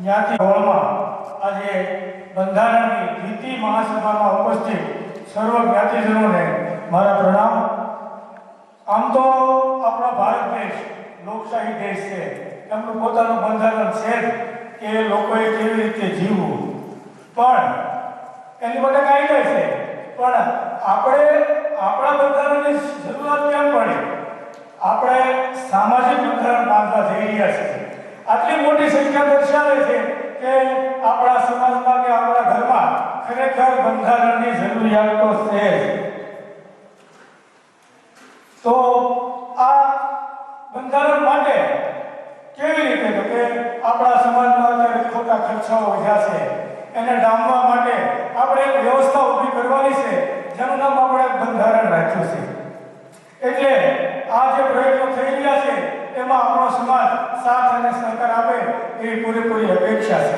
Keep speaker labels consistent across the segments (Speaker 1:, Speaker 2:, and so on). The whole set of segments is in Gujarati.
Speaker 1: જ્ઞાતિ હોલમાં આજે બંધારણની નીતિ મહાસભામાં ઉપસ્થિત સર્વ જ્ઞાતિજનોને મારા પ્રણામ. આમ તો આપણો ભારત દેશ લોકશાહી દેશ છે. એમનું પોતાનું બંધારણ છે કે લોકોએ કેવી રીતે જીવવું. પણ એની માટે કાયદા છે. પણ આપણે આપણા બંધારણની જરૂરિયાત કેમ પડે? આપણે સામાજિક બંધારણ બાંધવા જઈ રહ્યા છીએ. આટલી મોટી સંખ્યા દર્શાવે છે કે આપણા સમાજમાં કે આપણા ઘરમાં ખરેખર બંધારણની જરૂરિયાત છે તો આ બંધારણ માટે કેવી રીતે તો કે આપણા સમાજમાં અત્યારે ખોટા ખર્ચાઓ વધ્યા છે, એને ડામવા માટે આપણે એક વ્યવસ્થા ઊભી કરવાની છે, જેનું નામ આપણે બંધારણ રાખ્યું છે એટલે આ જે પ્રયત્નો થઈ રહ્યા છે એમાં આપણો સમાજ સાથ અને સહકાર આપે એવી પૂરેપૂરી અપેક્ષા છે.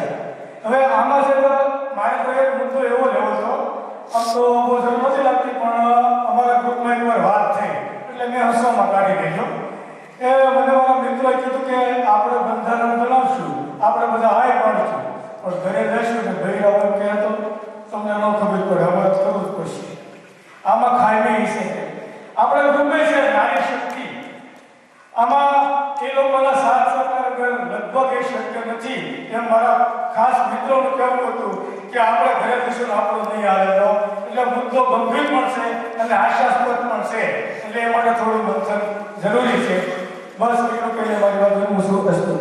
Speaker 1: હવે આમાં છે તો મારે તો એક મુદ્દો એવો લેવો હતો. આમ તો બહુ જરૂર નથી લાગતી, પણ અમારા ગ્રુપમાં એકવાર વાત થઈ. એટલે મેં હસવામાં કાઢી નાખ્યો એ મને મારા મિત્રોએ કીધું કે આપણે બંધારણ બનાવશું. આપણે બધા હાય પાડીશું. પણ ઘરે જઈશું ને ઘરે આવવાનું કહે તો તમને ન ખબર પડે, હવે કરવું જ પડશે. આમાં ખામી છે આપણે ગ્રુપે છે, નારી શક્તિ આમાં એ લોકોના સાથ સહકાર વગર લગભગ એ શક્ય નથી એમ મારા મિત્રોનું કહેવું હતું કે આપણે ઘરે જઈશું આપણો નહીં આવે તો એટલે મુદ્દો ગંભીર પણ છે અને આશાસ્પદ પણ છે એટલે એ માટે થોડું મંથન જરૂરી છે. બસ એટલું કહીને મારી વાત હું શું